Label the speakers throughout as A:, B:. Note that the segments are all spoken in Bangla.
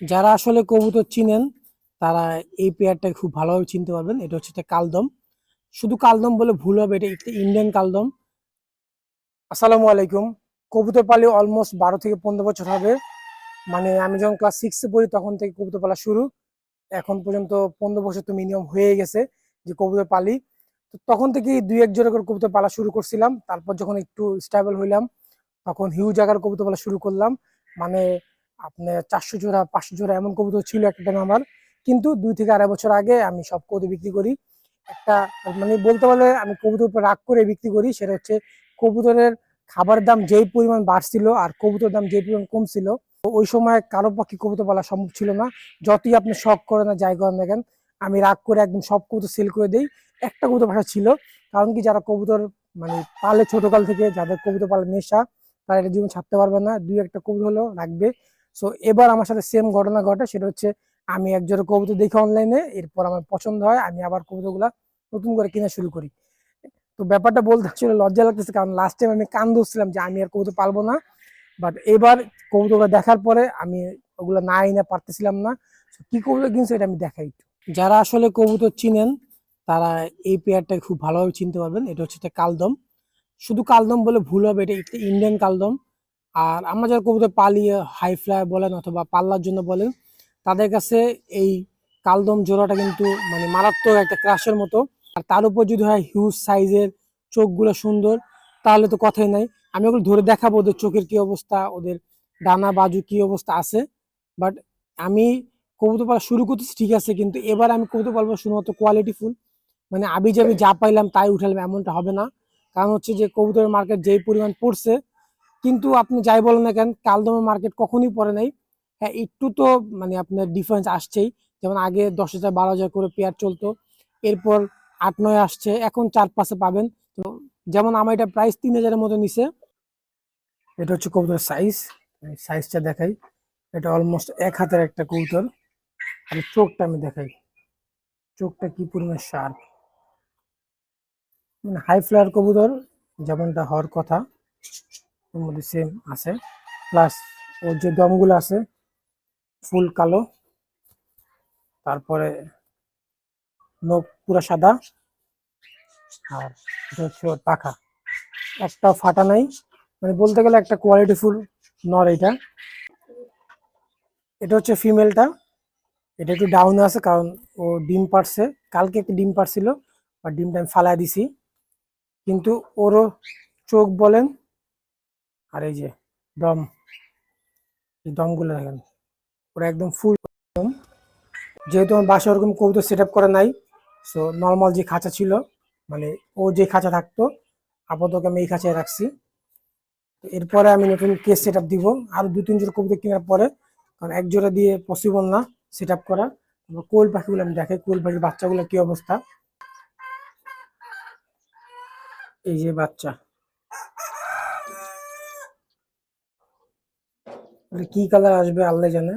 A: যারা আসলে কবুতর চিনেন, তারা এই পেয়ারটাকে খুব ভালোভাবে চিনতে পারবেন। এটা হচ্ছে একটা কালদম। শুধু কালদম বলে ভুল হবে, এটা একটা ইন্ডিয়ান কালদম। আসসালামু আলাইকুম। কবুতর পালি অলমোস্ট বারো থেকে পনেরো বছর হবে। মানে আমি যখন ক্লাস সিক্সে পড়ি, তখন থেকে কবুতর পালা শুরু। এখন পর্যন্ত পনেরো বছর তো মিনিমাম হয়ে গেছে যে কবুতর পালি। তো তখন থেকে দুই এক জোড়া করে কবুতর পালা শুরু করছিলাম। তারপর যখন একটু স্টেবল হইলাম, তখন হিউজ আকার কবুতর পালা শুরু করলাম। মানে আপনার চারশো জোড়া, পাঁচশো জোড়া এমন কবুতর ছিল একটা টাইম আমার। কিন্তু দুই থেকে আড়াই বছর আগে আমি সব কবুতর বিক্রি করি। একটা মানে বলতে পারলে আমি কবুতর উপর রাগ করে বিক্রি করি, সেটা হচ্ছে কবুতরের খাবার দাম যেই পরিমাণ বাড়ছিল আর কবুতর দাম যেই পরিমাণ কমছিল ওই সময় কারও পক্ষে কবুতর পালা সম্ভব ছিল না। যতই আপনি শখ করেন না, যাই করেন দেখেন আমি রাগ করে একদম সব কবুতর সেল করে দিই। একটা কবুতর ভাষা ছিল, কারণ কি যারা কবুতর মানে পালে ছোটকাল থেকে, যাদের কবুতর পালে নেশা, তারা এটা জীবন ছাড়তে পারবে না। দুই একটা কবুতর হলো রাখবে। সো এবার আমার সাথে সেম ঘটনা ঘটে, সেটা হচ্ছে আমি এক জোড়া কবুতর দেখি অনলাইনে এরপর আমার পছন্দ হয়, আমি আবার কবুতরগুলা নতুন করে কেনা শুরু করি। তো ব্যাপারটা বলতে আসলে লজ্জা লাগতেছে, কারণ লাস্ট টাইম আমি কান ধরছিলাম যে আমি আর কবুতর পারব না। বাট এবার কবুতরগুলো দেখার পরে আমি ওগুলো না এনে পারতেছিলাম না। কি কবুতর কিনছে এটা আমি দেখাই যারা আসলে কবুতর চিনেন, তারা এই পেয়ারটাকে খুব ভালোভাবে চিনতে পারবেন। এটা হচ্ছে একটা কালদম। শুধু কালদম বলে ভুল হবে, এটা ইন্ডিয়ান কালদম। আর আমরা যারা কবুতর পালি হাই ফ্লাই বলেন অথবা পাল্লার জন্য বলেন, তাদের কাছে এই কালদম জোড়াটা কিন্তু মানে মারাত্মক একটা ক্রাশের মতো। আর তার উপর যদি হয় হিউজ সাইজের চোখগুলো সুন্দর, তাহলে তো কথাই নাই। আমি ওগুলো ধরে দেখাবো ওদের চোখের কি অবস্থা, ওদের ডানা বাজু কি অবস্থা আছে। বাট আমি কবুতর পালা শুরু করতেছি, ঠিক আছে, কিন্তু এবার আমি কবুতর পালবো শুধুমাত্র কোয়ালিটি ফুল মানে আবি যাবি যা পাইলাম তাই উঠালাম, এমনটা হবে না। কারণ হচ্ছে যে কবুতরের মার্কেট যেই পরিমাণ পড়ছে কিন্তু আপনি যাই বলেন না কেন কালদমের মার্কেট কখনই পড়ে নাই। হ্যাঁ একটু তো মানে আপনার ডিফারেন্স আসছেই। যেমন আগে দশ হাজার, বারো হাজার করে পেয়ার চলতো। এরপর আট, নয় আসছে। এখন চার, পাঁচে পাবেন। তো যেমন আমার এটা প্রাইস তিন হাজারের মতো নিছে। এটা হচ্ছে কবুতরের সাইজ সাইজটা দেখাই। এটা অলমোস্ট এক হাতের একটা কবুতর। আর চোখটা আমি দেখাই। চোখটা কি পরিমাণ শার্প মানে হাই ফ্লায়ার কবুতর, যেমনটা হওয়ার কথা। ওর মধ্যে সেম আছে। প্লাস ওর যে দমগুলো আছে, ফুল কালো। তারপরে নখ পুরো সাদা। আর হচ্ছে ওর পাখা। একটা ফাটা নাই। মানে বলতে গেলে একটা কোয়ালিটি ফুল নর এটা। এটা হচ্ছে ফিমেলটা এটা একটু ডাউন আছে কারণ ও ডিম পারছে কালকে একটু ডিম পারছিল আর ডিমটা আমি ফালাই দিছি। কিন্তু ওরও চোখ বলেন আর এই যে দম, এই দমগুলো দেখেন, ওরা একদম ফুল যেহেতু আমার বাসায় ওরকম কবুতর সেট আপ করা নাই সো নর্মাল যে খাঁচা ছিল মানে ও যে খাঁচা থাকতো, আপাতত আমি এই খাঁচায় রাখছি। এরপরে আমি নতুন কেস সেট আপ দিব। আর দু, তিন জোড়া কবুতর কেনার পরে, কারণ এক জোড়া দিয়ে পসিবল না সেট আপ করা কোয়েল পাখিগুলো আমি দেখাই, কোয়েল পাখির বাচ্চাগুলো কি অবস্থা। এই যে বাচ্চা। কি কালার আসবে আল্লাহ জানে।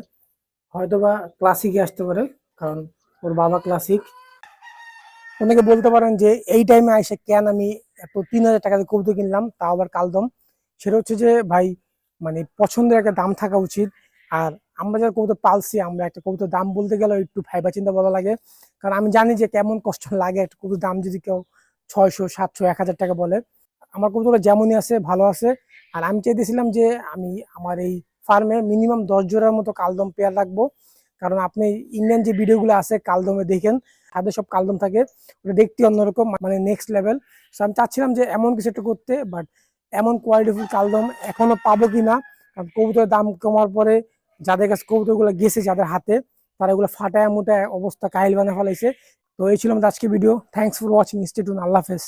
A: হয়তো বা ক্লাসিকে আসতে পারে, কারণ ওর বাবা ক্লাসিক অনেকে বলতে পারেন যে, এই টাইমে আইসে কেন আমি এত তিন হাজার টাকা দিয়ে কবুতর কিনলাম, তাও আবার কালদম। সেটা হচ্ছে যে, ভাই মানে পছন্দের একটা দাম থাকা উচিত। আর আমরা যারা কবুতর পালছি, আমরা একটা কবুতর দাম বলতে গেলে একটু ভাইবা চিন্তা বলা লাগে। কারণ আমি জানি যে, কেমন কষ্ট লাগে একটা কবুতর দাম যদি কেউ ছয়শো, সাতশো, এক হাজার টাকা বলে। আমার কবুতরটা যেমনই আছে, ভালো আছে। আর আমি চেয়েছিলাম যে, আমি আমার এই ফার্মে মিনিমাম দশ জোড়ার মতো কালদম পেয়ার রাখব। কারণ আপনি ইন্ডিয়ান যে ভিডিওগুলো আছে, কালদমে দেখেন তাদের সব কালদম থাকে, ওটা দেখতে অন্যরকম মানে নেক্সট লেভেল সো আমি চাচ্ছিলাম যে এমন কিছু একটা করতে বাট এমন কোয়ালিটিফুল কালদম এখনও পাবো কিনা, কারণ কবুতরের দাম কমার পরে যাদের কাছে কবুতরগুলো গেছে যাদের হাতে, তারা এগুলো ফাটায় মোটায় অবস্থা কাহিল বানা ফেলাইছে। তো এই ছিল আজকে ভিডিও থ্যাংকস ফর ওয়াচিং স্টেটুন আল্লাহ হাফেজ।